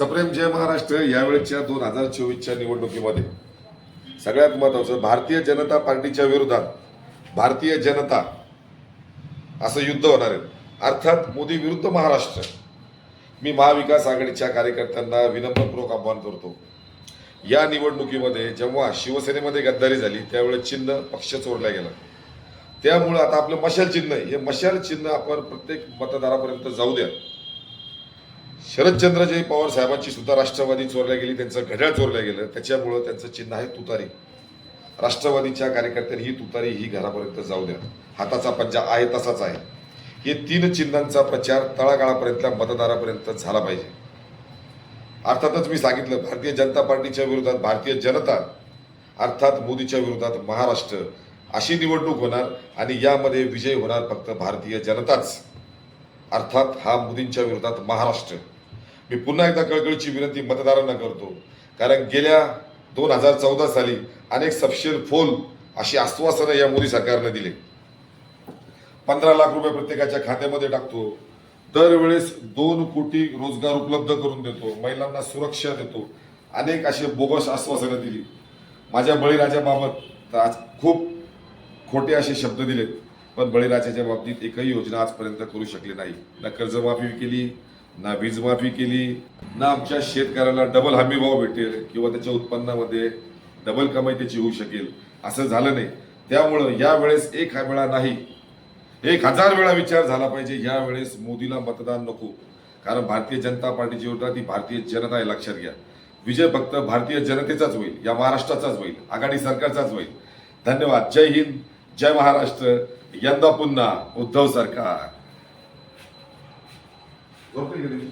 सप्रेम जय महाराष्ट्र यावेळेच्या दोन हजार चोवीसच्या निवडणुकीमध्ये. सगळ्यात महत्वाचं भारतीय जनता पार्टीच्या विरोधात भारतीय जनता असं युद्ध होणार आहे. अर्थात मोदी विरुद्ध महाराष्ट्र. मी महाविकास आघाडीच्या कार्यकर्त्यांना विनम्रपूर्वक आव्हान करतो. या निवडणुकीमध्ये जेव्हा शिवसेनेमध्ये गद्दारी झाली त्यावेळेस चिन्ह पक्ष चोरला गेला. त्यामुळं आता आपलं मशाल चिन्ह हे मशाल चिन्ह आपण प्रत्येक मतदारापर्यंत जाऊ द्या. शरदचंद्रजय पवार साहेबांची सुद्धा राष्ट्रवादी चोरल्या गेली त्यांचं घड्याळ चोरलं गेलं. त्याच्यामुळं त्यांचं चिन्ह आहे तुतारी. राष्ट्रवादीच्या कार्यकर्त्यांनी ही तुतारी ही घरापर्यंत जाऊ द्या. हाताचा पंजा आहे तसाच आहे. हे तीन चिन्हांचा प्रचार तळागाळापर्यंतल्या मतदारापर्यंत झाला पाहिजे. अर्थातच मी सांगितलं भारतीय जनता पार्टीच्या विरोधात भारतीय जनता अर्थात मोदीच्या विरोधात महाराष्ट्र अशी निवडणूक होणार आणि यामध्ये विजय होणार फक्त भारतीय जनताच. अर्थात हा मोदींच्या विरोधात महाराष्ट्र. मी पुन्हा एकदा कळकळीची विनंती मतदारांना करतो. कारण गेल्या दोन हजार चौदा साली अनेक सपशेल फोल अशी आश्वासनं या मोदी सरकारने दिले. पंधरा लाख रुपये प्रत्येकाच्या खात्यामध्ये टाकतो. दरवेळेस दोन कोटी रोजगार उपलब्ध करून देतो. महिलांना सुरक्षा देतो. अनेक असे बोगस आश्वासनं दिली. माझ्या बळीराजाबाबत आज खूप खोटे असे शब्द दिलेत. पण बळीराजाच्या बाबतीत एकही योजना आजपर्यंत करू शकली नाही. ना कर्जमाफी केली ना वीज माफी केली ना आमच्या शेतकऱ्याला डबल हमी भाव भेटेल किंवा त्याच्या उत्पन्नामध्ये डबल कमाई त्याची होऊ शकेल असं झालं नाही. त्यामुळं यावेळेस एक हा वेळा नाही. एक हजार वेळा विचार झाला पाहिजे. यावेळेस मोदीला मतदान नको. कारण भारतीय जनता पार्टीची योजना ती भारतीय जनता आहे लक्षात घ्या. विजय फक्त भारतीय जनतेचाच होईल या महाराष्ट्राचाच होईल आघाडी सरकारचाच होईल. धन्यवाद. जय हिंद जय महाराष्ट्र. यंदा पुन्हा उद्धव सरकार झोपली का तुम्ही?